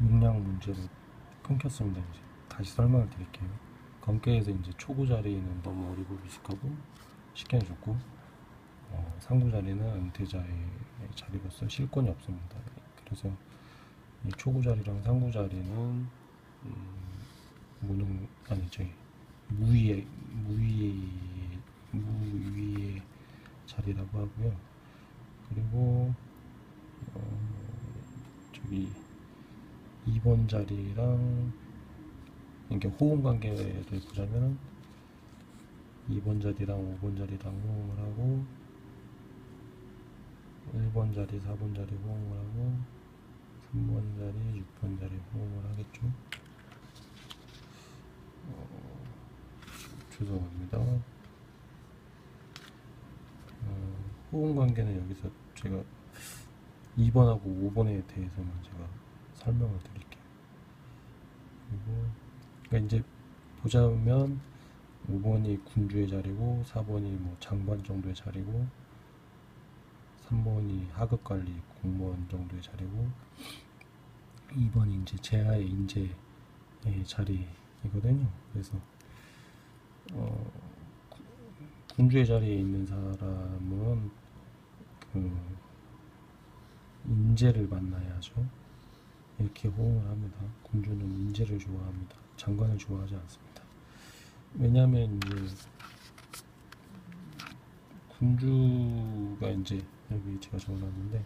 용량 문제로 끊겼습니다. 이제 다시 설명을 드릴게요. 검게에서 이제 초구 자리는 너무 어리고 미숙하고 쉽게 해줬고 어, 상부 자리는 은퇴자의 자리로서 실권이 없습니다. 그래서 이 초구 자리랑 상부 자리는 음, 무능 아니 저기 무위의 무위의 무위의 자리라고 하고요. 그리고 어, 저기 2번 자리랑 이게 호응 관계를 보자면 2번 자리랑 5번 자리랑 호응을 하고 1번 자리, 4번 자리 호응을 하고 3번 자리, 6번 자리 호응을 하겠죠. 어, 죄송합니다. 어, 호응 관계는 여기서 제가 2번하고 5번에 대해서만 제가 설명을 드릴게요. 그리고 그러니까 이제 보자면 5번이 군주의 자리고 4번이 뭐 장관 정도의 자리고 3번이 하급 관리 공무원 정도의 자리고 2번이 이제 제하의 인재의 자리이거든요. 그래서 어, 구- 군주의 자리에 있는 사람은 그 인재를 만나야죠. 이렇게 호응을 합니다. 군주는 인재를 좋아합니다. 장관을 좋아하지 않습니다. 왜냐하면 이제 군주가 이제 여기 제가 적어놨는데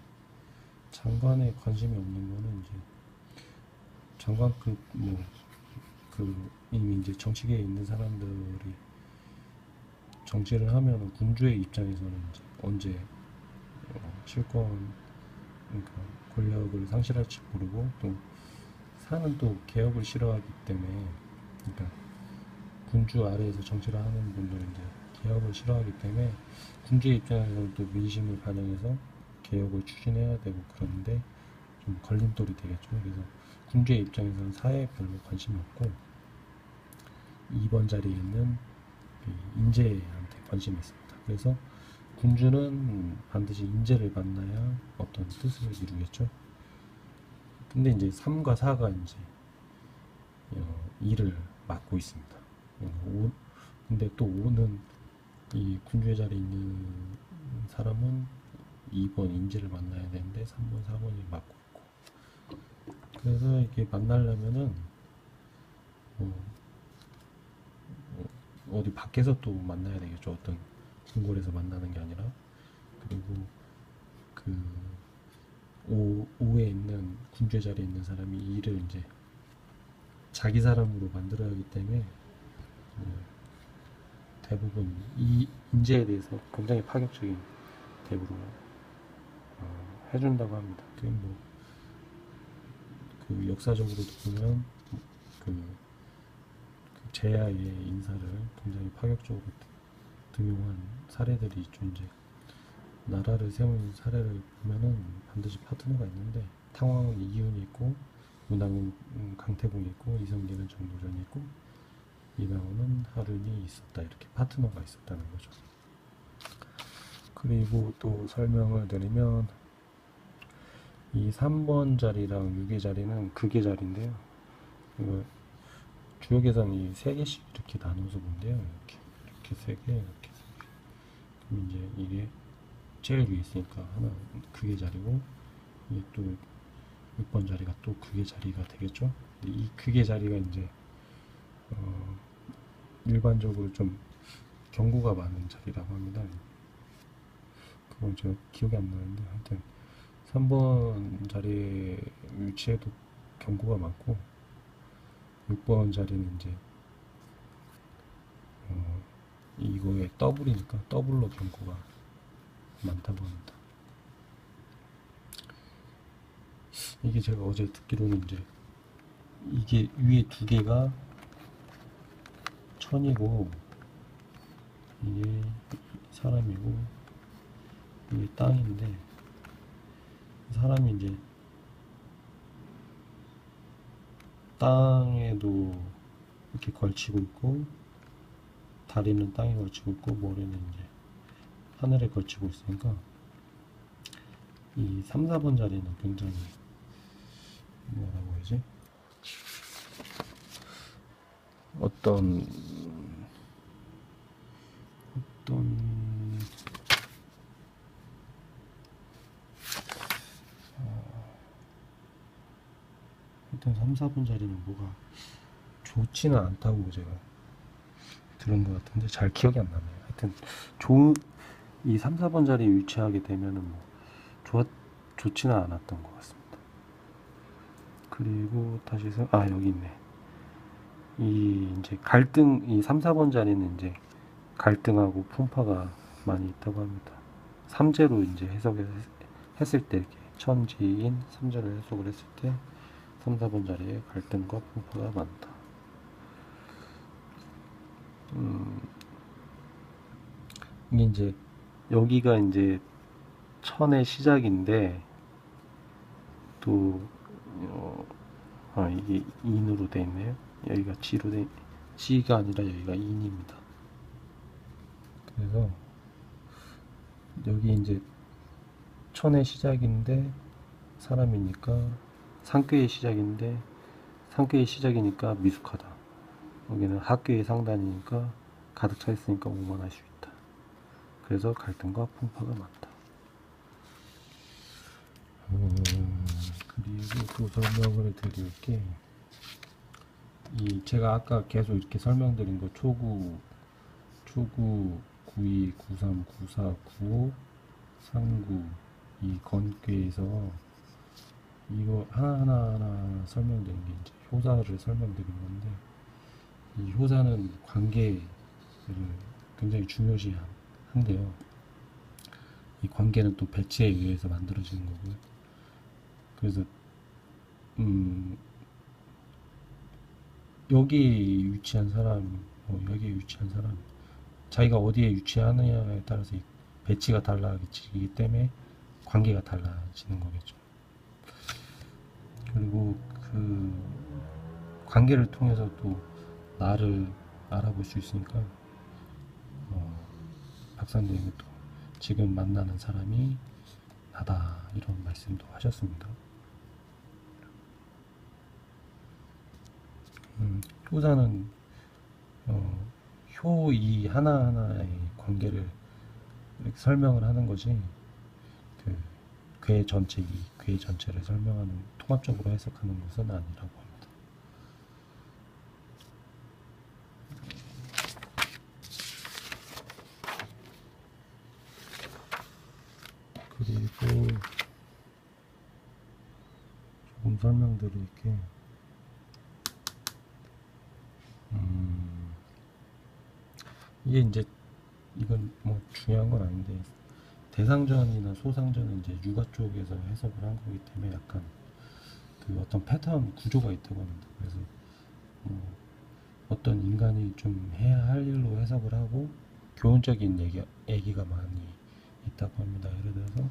장관에 관심이 없는 거는 이제 장관 그뭐그 이미 이제 정치계에 있는 사람들이 정치를 하면 군주의 입장에서는 이제 언제 어, 실권 그러니까 권력을 상실할지 모르고 또 사는 또 개혁을 싫어하기 때문에 그러니까 군주 아래에서 정치를 하는 분들은 이제 개혁을 싫어하기 때문에 군주의 입장에서는 또 민심을 반영해서 개혁을 추진해야 되고 그런데 좀 걸림돌이 되겠죠. 그래서 군주의 입장에서는 사회에 별로 관심이 없고 2번 자리에 있는 이 인재한테 관심이 있습니다. 그래서 군주는 반드시 인재를 만나야 어떤 뜻을 이루겠죠. 근데 이제 3과 4가 이제 어, 일을 맡고 있습니다. 근데 또 5는 이 군주의 자리에 있는 사람은 2번 인재를 만나야 되는데 3번, 4번이 맡고 있고 그래서 이게 만나려면은 어, 어, 어디 밖에서 또 만나야 되겠죠. 어떤 궁궐에서 만나는 게 아니라 그리고 그 오, 오에 있는 군주의 자리에 있는 사람이 이 일을 이제 자기 사람으로 만들어야 하기 때문에 어, 대부분 이 인재에 대해서 굉장히 파격적인 대우를 어, 해준다고 합니다. 그게 뭐, 그 역사적으로도 보면 그, 그 제야의 인사를 굉장히 파격적으로 등용한 사례들이 있죠. 이제 나라를 세운 사례를 보면은 반드시 파트너가 있는데 탕왕은 이기훈이 있고 문왕은 음, 강태공이 있고 이성계는 정도전이 있고 이강호는 하른이 있었다 이렇게 파트너가 있었다는 거죠. 그리고 또 설명을 드리면 이 3번 자리랑 6의 자리는 극의 자리인데요. 이거 주역에서는 이세 개씩 이렇게 나눠서 본대요. 이렇게 이렇게 세 개, 이렇게 세 개. 이제 이게 제일 위에 있으니까 하나 극의 자리고 이게 또 6번 자리가 또 극의 자리가 되겠죠. 이 극의 자리가 이제 어, 일반적으로 좀 경고가 많은 자리라고 합니다. 그건 제가 기억이 안 나는데 하여튼 3번 자리에 위치에도 경고가 많고 6번 자리는 이제 어, 이거에 더블이니까 더블로 경고가 많다고 합니다. 이게 제가 어제 듣기로는 이제 이게 위에 두 개가 천이고 이게 사람이고 이게 땅인데 사람이 이제 땅에도 이렇게 걸치고 있고 다리는 땅에 걸치고 있고 머리는 이제 하늘에 걸치고 있으니까 이 3, 4번 자리는 굉장히 뭐라고 해야지? 어떤 어떤 일단 3, 4분 자리는 뭐가 좋지는 않다고 제가 들은 것 같은데 잘 기억이 안 나네요. 하여튼 좋은 이 3, 4번 자리에 위치하게 되면은 뭐 좋았 좋지는 않았던 것 같습니다. 그리고 다시 생- 아 여기 있네. 이 이제 갈등 이 3, 4번 자리는 이제 갈등하고 풍파가 많이 있다고 합니다. 삼재로 이제 해석을 했을 때 이렇게 천지인 삼재를 해석을 했을 때 3, 4번 자리에 갈등과 풍파가 많다. 이게 이제 여기가 이제 천의 시작인데 또 어, 아 이게 인으로 돼 있네요. 여기가 지로 돼 지가 아니라 여기가 인입니다. 그래서 여기 이제 천의 시작인데 사람이니까 상쾌의 시작인데 상쾌의 시작이니까 미숙하다. 여기는 학교의 상단이니까 가득 차 있으니까 있다. 그래서 갈등과 풍파가 많다. 음, 그리고 또 설명을 드릴 게, 이 제가 아까 계속 이렇게 설명드린 거 초구, 초구, 92, 93, 94, 95, 39, 이 건괴에서 이거 하나하나 하나 설명드린 게 이제 효사를 설명드린 건데, 이 효사는 관계를 굉장히 중요시 한- 한데요. 이 관계는 또 배치에 의해서 만들어지는 거고요. 그래서 음 여기 위치한 사람, 뭐 여기에 위치한 사람, 자기가 어디에 위치하느냐에 따라서 이 배치가 달라지기 때문에 관계가 달라지는 거겠죠. 그리고 그 관계를 통해서 또 나를 알아볼 수 있으니까 어, 박사님이 또 지금 만나는 사람이 나다 이런 말씀도 하셨습니다. 음, 효자는 어, 효이 하나하나의 관계를 설명을 하는 거지 그 괴 전체 이 괴 전체를 설명하는 통합적으로 해석하는 것은 아니라고 합니다. 그리고 조금 설명드릴게. 음, 이게 이제 이건 뭐 중요한 건 아닌데 대상전이나 소상전은 이제 육아 쪽에서 해석을 한 거기 때문에 약간 그 어떤 패턴 구조가 있다고 합니다. 그래서 뭐 어떤 인간이 좀 해야 할 일로 해석을 하고 교훈적인 얘기, 얘기가 많이 있다고 합니다. 예를 들어서